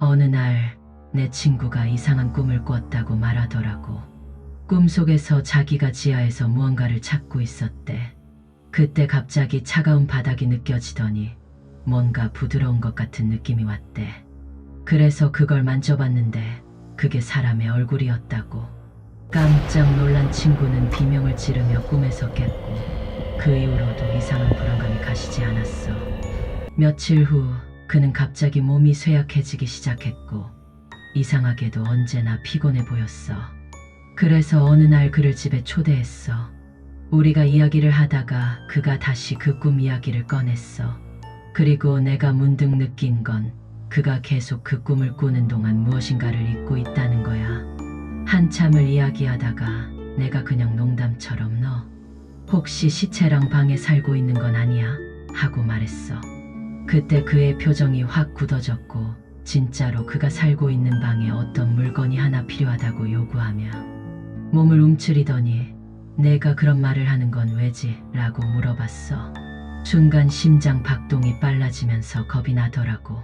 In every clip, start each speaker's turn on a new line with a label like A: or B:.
A: 어느 날 내 친구가 이상한 꿈을 꿨다고 말하더라고. 꿈속에서 자기가 지하에서 무언가를 찾고 있었대. 그때 갑자기 차가운 바닥이 느껴지더니 뭔가 부드러운 것 같은 느낌이 왔대. 그래서 그걸 만져봤는데 그게 사람의 얼굴이었다고. 깜짝 놀란 친구는 비명을 지르며 꿈에서 깼고 그 이후로도 이상한 불안감이 가시지 않았어. 며칠 후 그는 갑자기 몸이 쇠약해지기 시작했고 이상하게도 언제나 피곤해 보였어. 그래서 어느 날 그를 집에 초대했어. 우리가 이야기를 하다가 그가 다시 그 꿈 이야기를 꺼냈어. 그리고 내가 문득 느낀 건 그가 계속 그 꿈을 꾸는 동안 무엇인가를 잊고 있다는 거야. 한참을 이야기하다가 내가 그냥 농담처럼 너 혹시 시체랑 방에 살고 있는 건 아니야? 하고 말했어. 그때 그의 표정이 확 굳어졌고 진짜로 그가 살고 있는 방에 어떤 물건이 하나 필요하다고 요구하며 몸을 움츠리더니 내가 그런 말을 하는 건 왜지? 라고 물어봤어. 순간 심장 박동이 빨라지면서 겁이 나더라고.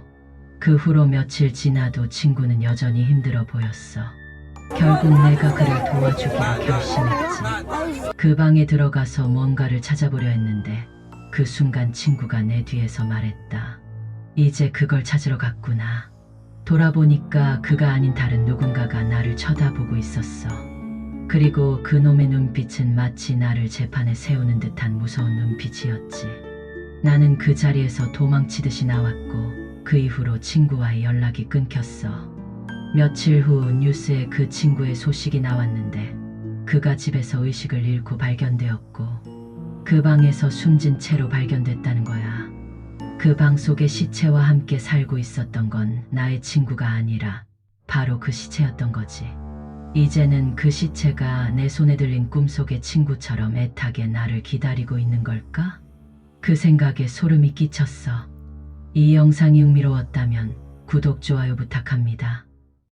A: 그 후로 며칠 지나도 친구는 여전히 힘들어 보였어. 결국 내가 그를 도와주기로 결심했지. 그 방에 들어가서 뭔가를 찾아보려 했는데 그 순간 친구가 내 뒤에서 말했다. 이제 그걸 찾으러 갔구나. 돌아보니까 그가 아닌 다른 누군가가 나를 쳐다보고 있었어. 그리고 그 놈의 눈빛은 마치 나를 재판에 세우는 듯한 무서운 눈빛이었지. 나는 그 자리에서 도망치듯이 나왔고 그 이후로 친구와의 연락이 끊겼어. 며칠 후 뉴스에 그 친구의 소식이 나왔는데 그가 집에서 의식을 잃고 발견되었고 그 방에서 숨진 채로 발견됐다는 거야. 그 방 속에 시체와 함께 살고 있었던 건 나의 친구가 아니라 바로 그 시체였던 거지. 이제는 그 시체가 내 손에 들린 꿈속의 친구처럼 애타게 나를 기다리고 있는 걸까? 그 생각에 소름이 끼쳤어. 이 영상이 흥미로웠다면 구독, 좋아요 부탁합니다.